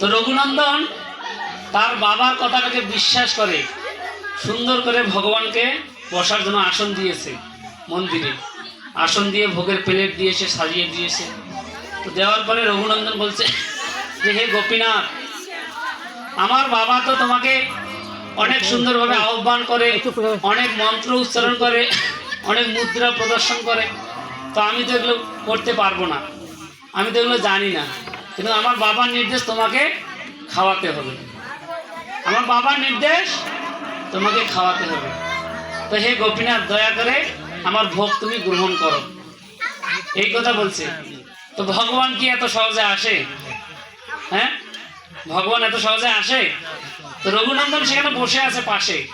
তো রঘুনন্দন তার বাবার কথাটাকে বিশ্বাস করে, সুন্দর করে ভগবানকে বসার জন্য আসন দিয়েছে মন্দিরে। আসন দিয়ে ভোগের প্লেট দিয়েছে, সাজিয়ে দিয়েছে। তো দেওয়ার পরে রঘুনন্দন বলছে, যে হে গোপীনাথ, আমার বাবা তো তোমাকে অনেক সুন্দরভাবে আহ্বান করে, অনেক মন্ত্র উচ্চারণ করে, অনেক মুদ্রা প্রদর্শন করে। তো আমি তো এগুলো করতে পারব না। আমি তো এগুলো জানি না। কিন্তু আমার বাবার নির্দেশ তোমাকে খাওয়াতে হবে। আমার বাবার নির্দেশ তোমাকে খাওয়াতে হবে। তো হে গোপীনাথ, দয়া করে আমার ভোগ তুমি গ্রহণ করো। এই কথা বলছে। তো ভগবান কি এত সহজে আসে? হ্যাঁ? ভগবান এত সহজে আসে? তো রঘুনন্দন সেখানে বসে আছে পাশে।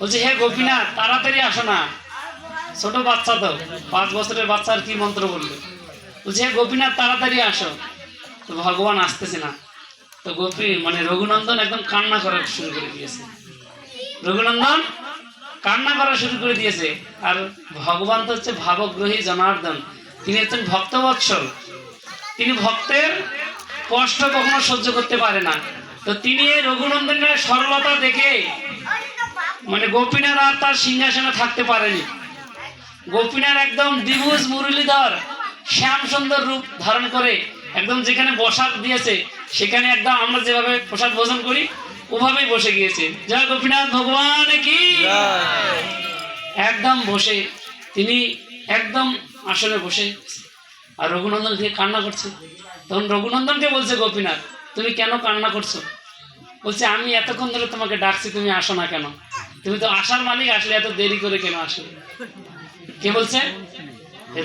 বলছে, হে গোপীনাথ, তাড়াতাড়ি আসো না। ছোট বাচ্চা তো, পাঁচ বছরের বাচ্চার কি মন্ত্র বলল বলছে, হে গোপীনাথ, তাড়াতাড়ি আসো। তো ভগবান আসতেছে না। তো গোপী মানে রঘুনন্দন একদম কান্না করা শুরু করে দিয়েছে। রঘুনন্দন কান্না করা শুরু করে দিয়েছে। আর ভগবান তো হচ্ছে ভাবগ্রহী জনার্দন। তিনি হচ্ছেন ভক্তবৎসল। তিনি ভক্তের কষ্ট কখনো সহ্য করতে পারে না। তো তিনি এই রঘুনন্দনের সরলতা দেখে মানে গোপীনাথ আর তার সিংহাসনে থাকতে পারেনি। গোপীনাথ একদম দ্বিভুজ মুরলীধর শ্যাম সুন্দর রূপ ধারণ করে একদম যেখানে বসার দিয়েছে, সেখানে একদম আমরা যেভাবে প্রসাদ ভোজন করি, ওভাবেই বসে গিয়েছে। জয় গোপীনাথ ভগবান কি? একদম বসে। তিনি একদম আসনে বসে। আর রঘুনন্দন থেকে কান্না করছে। তখন রঘুনন্দনকে বলছে, গোপীনাথ, তুমি কেন কান্না করছ? বলছে, আমি এতক্ষণ ধরে তোমাকে ডাকছি, তুমি আসো না কেন? তুমি তো আসার মালিক, আসলে এত দেরি করে কেন আসলে? কে বলছে?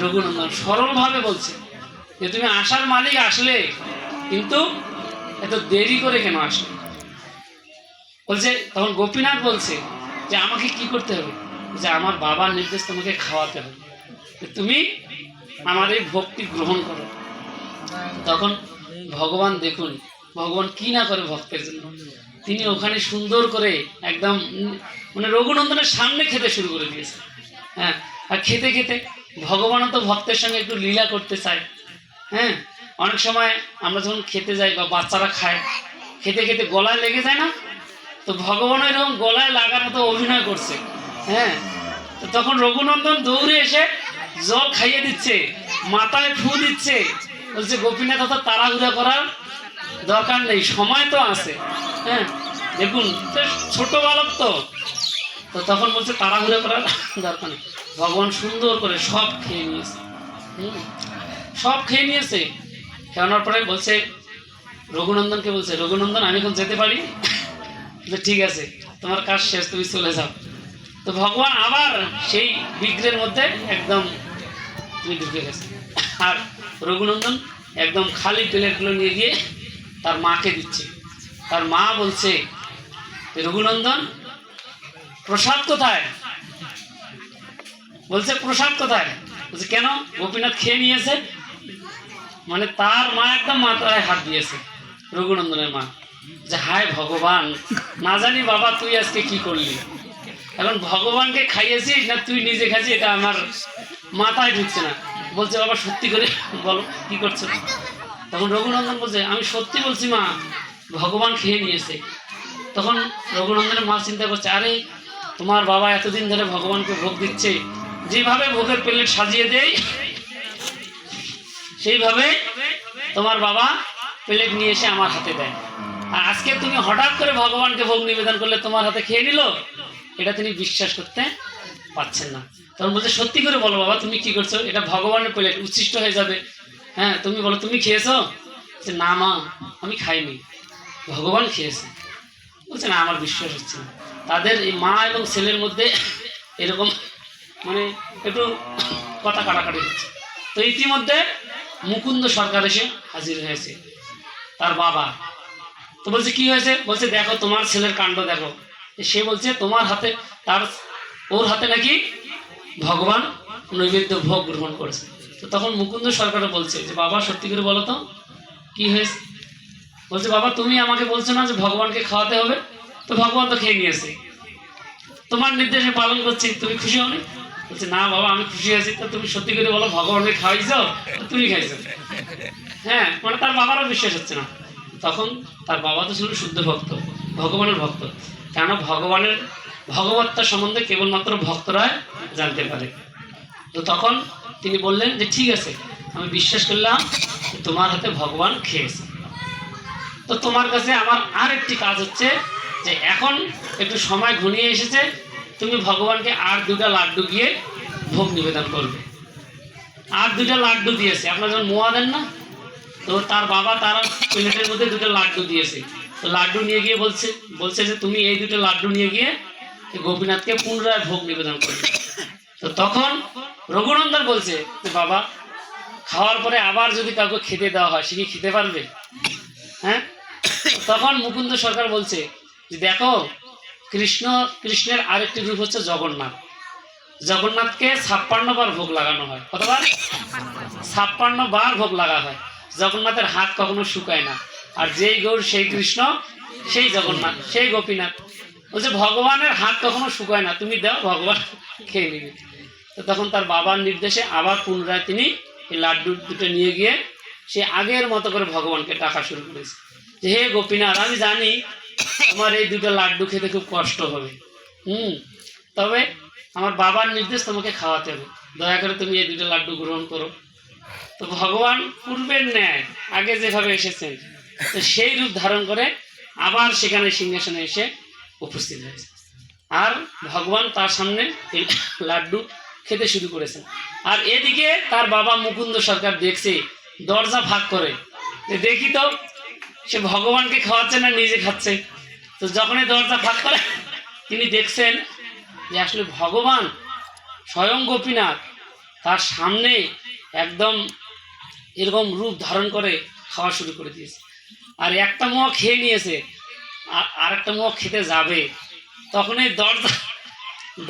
রঘুনন্দন সরলভাবে বলছে। যে তুমি আসার মালিক আসলে, কিন্তু এত দেরি করে কেন আসলে? বলছে, তখন গোপীনাথ বলছে যে আমাকে কি করতে হবে? যে আমার বাবার নির্দেশ তোমাকে খাওয়াতে হবে। তুমি আমার এই ভক্তি গ্রহণ করো। তখন ভগবান দেখুন, ভগবান কি না করে ভক্তের জন্য? তিনি ওখানে সুন্দর করে একদম মানে রঘুনন্দনের সামনে খেতে শুরু করে দিয়েছে। হ্যাঁ আর খেতে খেতে ভগবানও তো ভক্তের সঙ্গে একটু লীলা করতে চায়। হ্যাঁ অনেক সময় আমরা যখন খেতে যাই বা বাচ্চারা খায় খেতে খেতে গলায় লেগে যায় না? তো ভগবান এরকম গলায় লাগার মতো অভিনয় করছে হ্যাঁ? তো তখন রঘুনন্দন দৌড়ে এসে জল খাইয়ে দিচ্ছে মাথায় ফু দিচ্ছে বলছে গোপীনাথ অত তাড়াহুড়া করার দরকার নেই সময় তো আছে। হ্যাঁ দেখুন ছোট বালক তো। তো তখন বলছে তাড়াহুড়া করার দরকার নেই। ভগবান সুন্দর করে সব খেয়ে নিয়েছে। হুম, সব খেয়ে নিয়েছে। খাওয়ানোর পরে বলছে, রঘুনন্দনকে বলছে, রঘুনন্দন, আমি এখন যেতে পারি? যে ঠিক আছে, তোমার কাজ শেষ, তুমি চলে যাও। তো ভগবান আবার সেই বিগ্রের মধ্যে একদম তুমি ঢুকে গেছে। আর রঘুনন্দন একদম খালি প্লেটগুলো নিয়ে গিয়ে তার মাকে দিচ্ছে। তার মা বলছে রঘুনন্দন, প্রসাদ কোথায়? বলছে, প্রসাদ কোথায়? বলছে, কেন? গোপীনাথ খেয়ে নিয়েছে। মানে তার মা একদম মাথায় হাত দিয়েছে, রঘুনন্দনের মা। যে হায় ভগবান, না জানি বাবা তুই আজকে কি করলি? এখন ভগবানকে খাইয়েছিস না তুই নিজে খাইছিস, এটা আমার মাথায় ঢুকছে না। বলছে, বাবা, সত্যি করে বলো, কি করছ? তখন রঘুনন্দন বলছে, আমি সত্যি বলছি মা, ভগবান খেয়ে নিয়েছে। তখন রঘুনন্দনের মা চিন্তা করছে, আরে, তোমার বাবা এতদিন ধরে ভগবানকে ভোগ দিচ্ছে, যেভাবে ভোগের প্লেট সাজিয়ে দেয় সেইভাবে তোমার বাবা প্লেট নিয়ে এসে আমার হাতে দেয়। আর আজকে তুমি হঠাৎ করে ভগবানকে ভোগ নিবেদন করলে তোমার হাতে খেয়ে নিল? এটা তিনি বিশ্বাস করতে পারছেন না। তখন বলছে, সত্যি করে বলো বাবা, তুমি কি করছ? এটা ভগবানের প্লেট, উচ্ছিষ্ট হয়ে যাবে। হ্যাঁ তুমি বলো, তুমি খেয়েছো? যে না মা, আমি খাইনি। ভগবান খেয়েছে। বলছে, না, আমার বিশ্বাস হচ্ছে না। তাদের এই মা এবং ছেলের মধ্যে এরকম মানে একটু কথা কাটাকাটি হচ্ছে। তো ইতিমধ্যে মুকুন্দ সরকার এসে হাজির হয়েছে। তার বাবা। তো বলছে, কি হয়েছে? বলছে, দেখো, তোমার ছেলের কাণ্ড দেখো। সে বলছে, তোমার হাতে, তার, ওর হাতে নাকি ভগবান নৈবেদ্য ভোগ গ্রহণ করেছে। তো তখন মুকুন্দ সরকার বলছে যে, বাবা, সত্যি করে বলো তো, কি হয়েছে? বলছে, বাবা, তুমি আমাকে বলছো না যে ভগবানকে খাওয়াতে হবে? তো ভগবান তো খেয়ে নিয়েছে। তোমার নির্দেশে পালন করছি, তুমি খুশি হওনি? বলছে, না বাবা, আমি খুশি আছি। তো তুমি সত্যি করে বলো, ভগবানকে খাওয়াইছো? তুমি খাইছো? হ্যাঁ মানে তার বাবারও বিশ্বাস হচ্ছে না। তখন তার বাবা তো ছিল শুদ্ধ ভক্ত, ভগবানের ভক্ত। কেন? ভগবানের, ভগবত্তা সম্বন্ধে কেবলমাত্র ভক্তরা জানতে পারে। তো তখন তিনি বললেন যে, ঠিক আছে, আমি বিশ্বাস করলাম তোমার হাতে ভগবান খেয়েছে। তো তোমার কাছে আমার আর একটি কাজ হচ্ছে যে, এখন একটু সময় ঘনিয়ে এসেছে তুমি ভগবানকে আর দুটা লাড্ডু গিয়ে ভোগ নিবেদন করবে। আর দুটা লাড্ডু দিয়েছে। আপনারা যখন মোয়া দেন না, তো তার বাবা তার প্লেটের মধ্যে দুটো লাড্ডু দিয়েছে। তো লাড্ডু নিয়ে গিয়ে বলছে বলছে যে তুমি এই দুটো লাড্ডু নিয়ে গিয়ে গোপীনাথকে পুনরায় ভোগ নিবেদন করবে। তো তখন রঘুনন্দন বলছে যে, বাবা, খাওয়ার পরে আবার যদি কাউকে খেতে দেওয়া হয়, সে কি খেতে পারবে? হ্যাঁ? তখন মুকুন্দ সরকার বলছে যে, দেখো কৃষ্ণ, কৃষ্ণের আরেকটি রূপ হচ্ছে জগন্নাথ। জগন্নাথকে ছাপ্পান্ন বার ভোগ লাগানো হয়। কতবার ছাপ্পান্ন বার ভোগ লাগা হয়। জগন্নাথের হাত কখনো শুকায় না। আর যেই গৌর, সেই কৃষ্ণ, সেই জগন্নাথ, সেই গোপীনাথ। বলছে, ভগবানের হাত কখনো শুকায় না। তুমি দাও, ভগবান খেয়ে নিবি। তো তখন তার বাবার নির্দেশে আবার পুনরায় তিনি এই লাড্ডু দুটো নিয়ে গিয়ে সে আগের মতো করে ভগবানকে ডাকা শুরু করেছে। যে, হে গোপীনাথ, আমি জানি তোমার এই দুটো লাড্ডু খেতে খুব কষ্ট হবে। হুম? তবে আমার বাবার নির্দেশ তোমাকে খাওয়াতে হবে। দয়া করে তুমি এই দুটো লাড্ডু গ্রহণ করো। তো ভগবান পূর্বের ন্যায় আগে যেভাবে এসেছেন, তো সেই রূপ ধারণ করে আবার সেখানে সিংহাসনে এসে উপস্থিত হয়েছে। আর ভগবান তার সামনে এই লাড্ডু খেতে শুরু করেছেন। আর এদিকে তার বাবা মুকুন্দ সরকার দেখছে, দরজা ভাগ করে। দেখি তো সে ভগবানকে খাওয়াচ্ছে না, নিজে খাচ্ছে। তো যখনই দরজা ভাগ করে, তিনি দেখছেন যে আসলে ভগবান স্বয়ং গোপীনাথ, তার সামনে একদম এরকম রূপ ধারণ করে খাওয়া শুরু করে দিয়েছে। আর একটা মোয়া খেয়ে নিয়েছে, আর আরেকটা মোয়া খেতে যাবে। তখন এই দরজা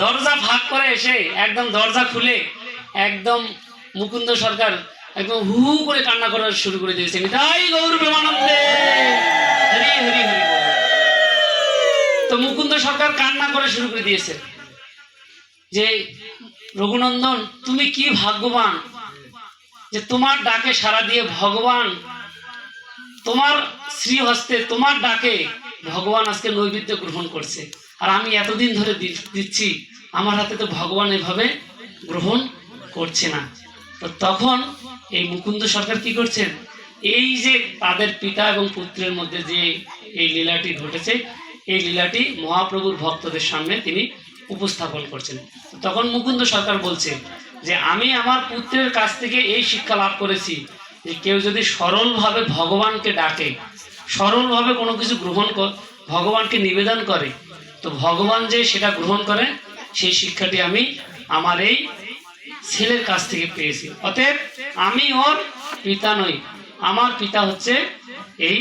দরজা ভাগ করে এসে একদম দরজা খুলে একদম মুকুন্দ সরকার একদম হু করে কান্না করা শুরু করে দিয়েছে। তাই গৌর প্রেমানন্দে হরি হরি হরি তো মুকুন্দ সরকার কান্না করে শুরু করে দিয়েছে। যে, রঘুনন্দন, তুমি কি ভাগ্যবান? যে তোমার ডাকে সাড়া দিয়ে ভগবান, তোমার শ্রীহস্তে তোমার ডাকে ভগবান আজকে নৈবেদ্য গ্রহণ করছে। আর আমি এতদিন ধরে দিচ্ছি, আমার হাতে তো ভগবান এভাবে গ্রহণ করছে না। তো তখন এই মুকুন্দ সরকার কি করছেন? এই যে তাদের পিতা এবং পুত্রের মধ্যে যে এই লীলাটি ঘটেছে, এই লীলাটি মহাপ্রভুর ভক্তদের সামনে তিনি উপস্থাপন করছেন। তখন মুকুন্দ সরকার বলছে যে, আমি আমার পুত্রের কাছ থেকে এই শিক্ষা লাভ করেছি যে, কেউ যদি সরলভাবে ভগবানকে ডাকে, সরলভাবে কোনো কিছু গ্রহণ ভগবানকে নিবেদন করে, তো ভগবান যে সেটা গ্রহণ করে, সেই শিক্ষাটি আমি, আমার এই ছেলের কাছ থেকে পেয়েছি। অতএব আমি ওর পিতা নই, আমার পিতা হচ্ছে এই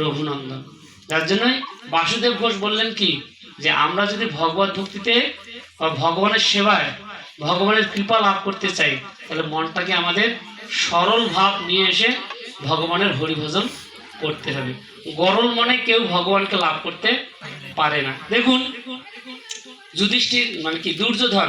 রঘুনন্দন। যার জন্যই বাসুদেব ঘোষ বললেন কি, যে আমরা যদি ভগবত ভক্তিতে ভগবানের সেবায়, ভগবানের কৃপা লাভ করতে চাই, তাহলে মনটাকে আমাদের সরল ভাব নিয়ে এসে ভগবানের হরিভজন করতে হবে। গরল মনে কেউ ভগবানকে লাভ করতে পারে না। দেখুন, যুধিষ্ঠির মানে কি, দুর্যোধন